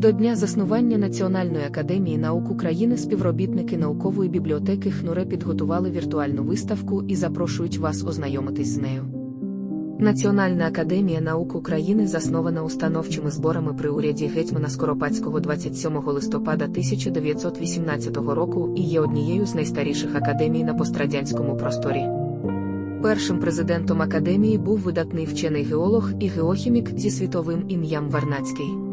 До дня заснування Національної академії наук України співробітники наукової бібліотеки ХНУРЕ підготували віртуальну виставку і запрошують вас ознайомитись з нею. Національна академія наук України заснована установчими зборами при уряді гетьмана Скоропадського 27 листопада 1918 року і є однією з найстаріших академій на пострадянському просторі. Першим президентом академії був видатний вчений геолог і геохімік зі світовим ім'ям Варнацький.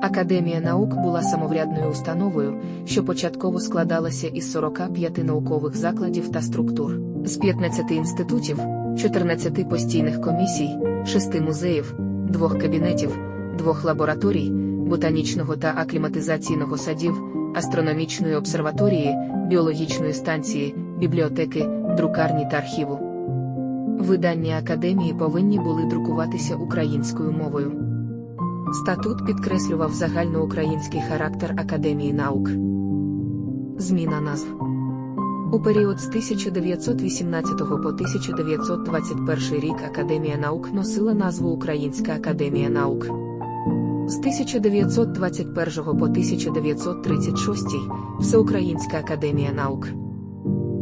Академія наук була самоврядною установою, що початково складалася із 45 наукових закладів та структур, з 15 інститутів, 14 постійних комісій, 6 музеїв, двох кабінетів, двох лабораторій, ботанічного та акліматизаційного садів, астрономічної обсерваторії, біологічної станції, бібліотеки, друкарні та архіву. Видання академії повинні були друкуватися українською мовою. Статут підкреслював загальноукраїнський характер Академії наук. Зміна назв у період з 1918 по 1921 рік Академія наук носила назву Українська академія наук. З 1921 по 1936 Всеукраїнська академія наук.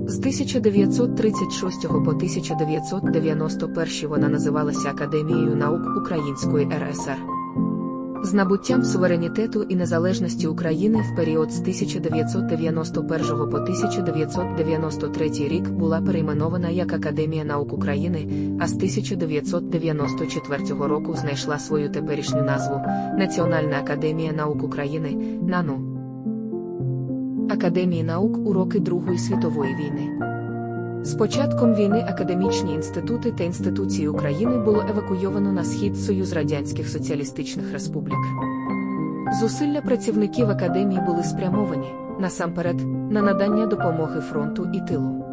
З 1936 по 1991 вона називалася Академією наук Української РСР. З набуттям суверенітету і незалежності України в період з 1991 по 1993 рік була перейменована як Академія наук України, а з 1994 року знайшла свою теперішню назву Національна академія наук України НАНУ. Академії наук у роки Другої світової війни. З початком війни академічні інститути та інституції України було евакуйовано на схід Союз Радянських Соціалістичних Республік. Зусилля працівників академії були спрямовані насамперед на надання допомоги фронту і тилу.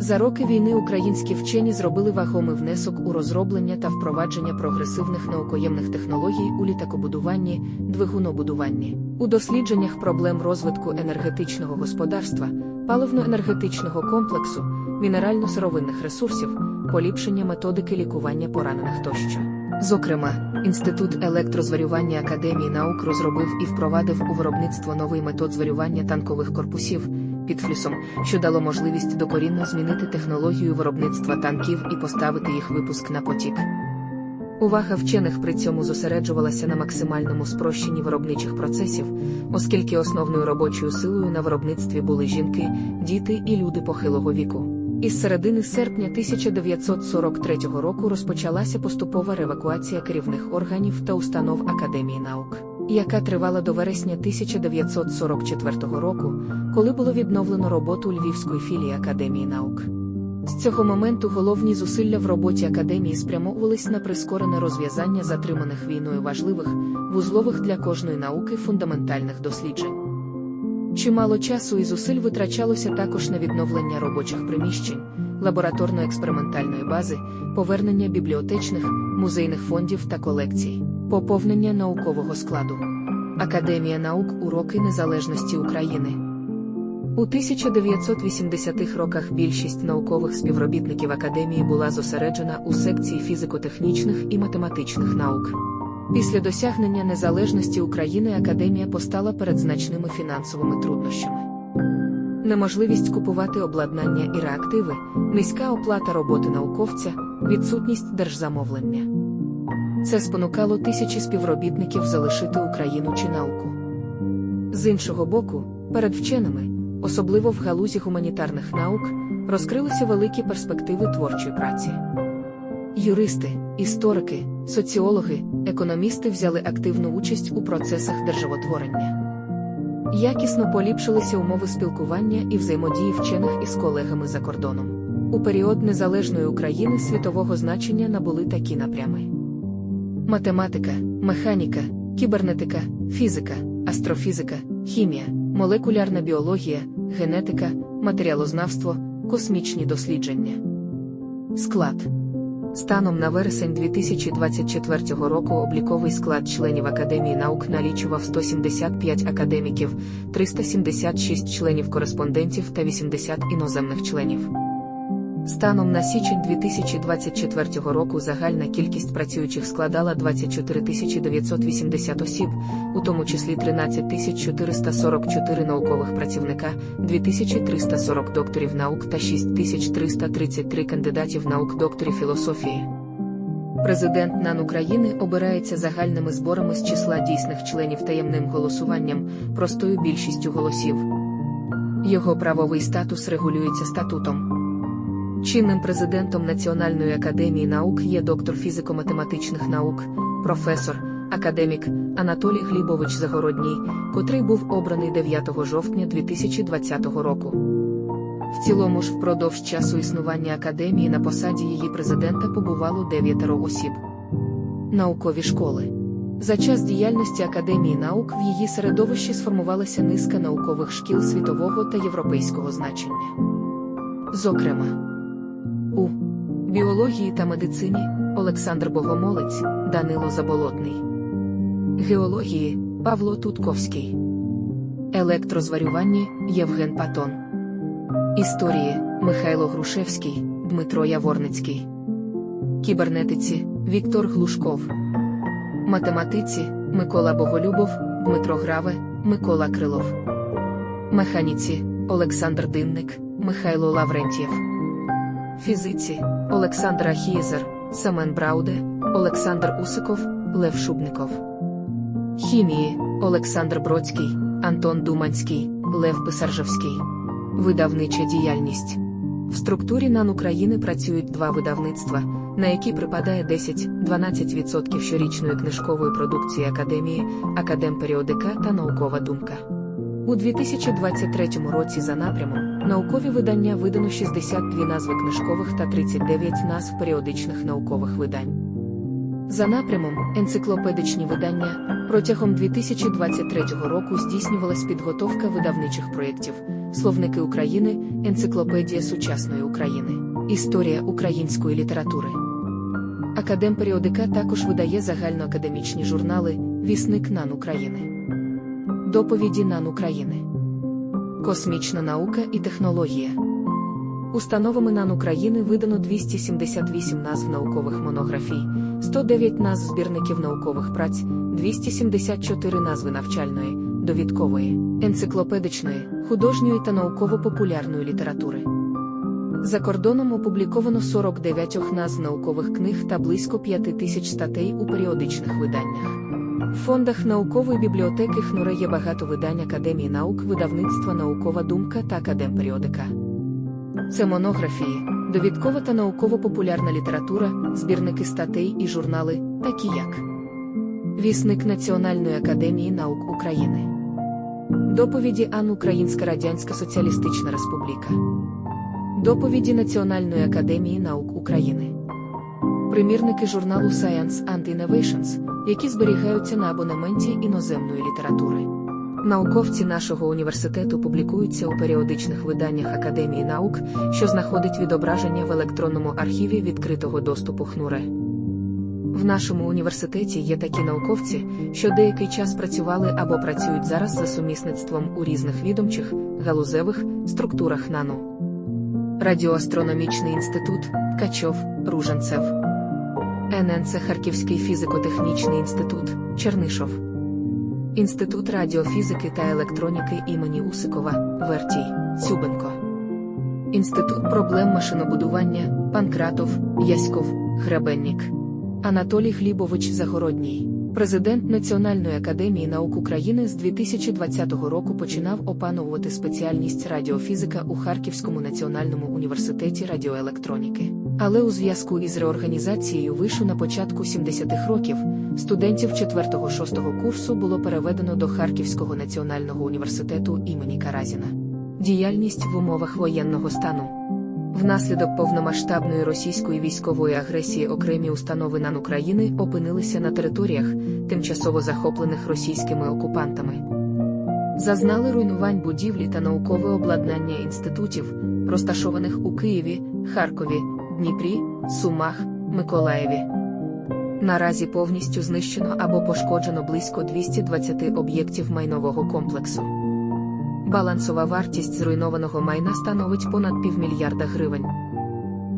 За роки війни українські вчені зробили вагомий внесок у розроблення та впровадження прогресивних наукоємних технологій у літакобудуванні, двигунобудуванні, у дослідженнях проблем розвитку енергетичного господарства, паливно-енергетичного комплексу, мінерально-сировинних ресурсів, поліпшення методики лікування поранених тощо. Зокрема, Інститут електрозварювання Академії наук розробив і впровадив у виробництво новий метод зварювання танкових корпусів під флюсом, що дало можливість докорінно змінити технологію виробництва танків і поставити їх випуск на потік. Увага вчених при цьому зосереджувалася на максимальному спрощенні виробничих процесів, оскільки основною робочою силою на виробництві були жінки, діти і люди похилого віку. Із середини серпня 1943 року розпочалася поступова ревакуація керівних органів та установ Академії наук, яка тривала до вересня 1944 року, коли було відновлено роботу Львівської філії Академії наук. З цього моменту головні зусилля в роботі академії спрямовувались на прискорене розв'язання затриманих війною важливих, вузлових для кожної науки фундаментальних досліджень. Чимало часу і зусиль витрачалося також на відновлення робочих приміщень, лабораторно-експериментальної бази, повернення бібліотечних, музейних фондів та колекцій, поповнення наукового складу. Академія наук у роки незалежності України. У 1980-х роках більшість наукових співробітників академії була зосереджена у секції фізико-технічних і математичних наук. Після досягнення незалежності України академія постала перед значними фінансовими труднощами. Неможливість купувати обладнання і реактиви, низька оплата роботи науковця, відсутність держзамовлення. Це спонукало тисячі співробітників залишити Україну чи науку. З іншого боку, перед вченими особливо в галузі гуманітарних наук, розкрилися великі перспективи творчої праці. Юристи, історики, соціологи, економісти взяли активну участь у процесах державотворення. Якісно поліпшилися умови спілкування і взаємодії вчених із колегами за кордоном. У період незалежної України світового значення набули такі напрями: математика, механіка, кібернетика, фізика, астрофізика, хімія, молекулярна біологія, генетика, матеріалознавство, космічні дослідження. Склад Станом на вересень 2024 року обліковий склад членів Академії наук налічував 175 академіків, 376 членів кореспондентів та 80 іноземних членів. Станом на січень 2024 року загальна кількість працюючих складала 24 980 осіб, у тому числі 13 444 наукових працівника, 2340 докторів наук та 6333 кандидатів наук докторів філософії. Президент НАН України обирається загальними зборами з числа дійсних членів таємним голосуванням, простою більшістю голосів. Його правовий статус регулюється статутом. Чинним президентом Національної академії наук є доктор фізико-математичних наук, професор, академік Анатолій Глібович Загородній, котрий був обраний 9 жовтня 2020 року. В цілому ж впродовж часу існування академії на посаді її президента побувало дев'ятеро осіб. Наукові школи. За час діяльності Академії наук в її середовищі сформувалася низка наукових шкіл світового та європейського значення. Зокрема, у біології та медицині Олександр Богомолець, Данило Заболотний, геології Павло Тутковський, електрозварюванні Євген Патон, історії Михайло Грушевський, Дмитро Яворницький, кібернетиці Віктор Глушков, математиці Микола Боголюбов, Дмитро Граве, Микола Крилов, механіці Олександр Динник, Михайло Лаврентьєв фізиці Олександр Ахієзер, Семен Брауде, Олександр Усиков, Лев Шубников, хімії Олександр Бродський, Антон Думанський, Лев Писаржевський, видавнича діяльність. В структурі НАН України працюють два видавництва, на які припадає 10-12% щорічної книжкової продукції Академії, Академперіодика та Наукова думка. У 2023 році за напрямом наукові видання видано 62 назви книжкових та 39 назв періодичних наукових видань. За напрямом енциклопедичні видання протягом 2023 року здійснювалась підготовка видавничих проєктів, словники України, енциклопедія сучасної України, історія української літератури. Академперіодика також видає загальноакадемічні журнали Вісник НАН України. Доповіді НАН України. Космічна наука і технологія. Установами НАН України видано 278 назв наукових монографій, 109 назв збірників наукових праць, 274 назви навчальної, довідкової, енциклопедичної, художньої та науково-популярної літератури. За кордоном опубліковано 49 назв наукових книг та близько 5 тисяч статей у періодичних виданнях. В фондах наукової бібліотеки ХНУРА є багато видань Академії наук, видавництва Наукова думка та Академперіодика. Це монографії, довідкова та науково-популярна література, збірники статей і журнали, такі як Вісник Національної академії наук України. Доповіді Ан Українська Радянська Соціалістична Республіка. Доповіді Національної академії наук України. Примірники журналу Science and Innovations, які зберігаються на абонементі іноземної літератури. Науковці нашого університету публікуються у періодичних виданнях Академії наук, що знаходить відображення в електронному архіві відкритого доступу ХНУРЕ. В нашому університеті є такі науковці, що деякий час працювали або працюють зараз за сумісництвом у різних відомчих, галузевих структурах НАНУ. Радіоастрономічний інститут Ткачов, Руженцев. ННЦ Харківський фізико-технічний інститут Чернишов. Інститут радіофізики та електроніки імені Усикова Вертій Цюбенко. Інститут проблем машинобудування Панкратов Яськов Гребеннік. Анатолій Глібович Загородній. Президент Національної академії наук України з 2020 року починав опановувати спеціальність радіофізика у Харківському національному університеті радіоелектроніки. Але у зв'язку із реорганізацією вишу на початку 70-х років студентів 4-6 курсу було переведено до Харківського національного університету імені Каразіна. Діяльність в умовах воєнного стану. Внаслідок повномасштабної російської військової агресії окремі установи НАН України опинилися на територіях, тимчасово захоплених російськими окупантами. Зазнали руйнувань будівлі та наукове обладнання інститутів, розташованих у Києві, Харкові, Дніпрі, Сумах, Миколаєві. Наразі повністю знищено або пошкоджено близько 220 об'єктів майнового комплексу. Балансова вартість зруйнованого майна становить понад півмільярда гривень.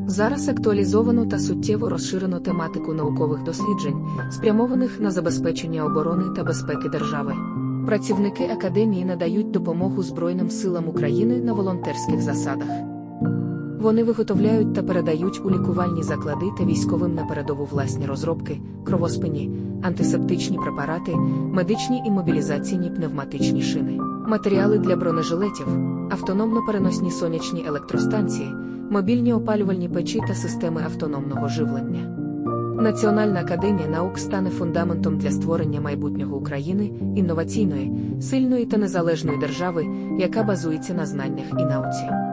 Зараз актуалізовано та суттєво розширено тематику наукових досліджень, спрямованих на забезпечення оборони та безпеки держави. Працівники академії надають допомогу Збройним силам України на волонтерських засадах. Вони виготовляють та передають у лікувальні заклади та військовим на передову власні розробки, кровоспині, антисептичні препарати, медичні і мобілізаційні пневматичні шини, матеріали для бронежилетів, автономно-переносні сонячні електростанції, мобільні опалювальні печі та системи автономного живлення. Національна академія наук стане фундаментом для створення майбутнього України, інноваційної, сильної та незалежної держави, яка базується на знаннях і науці.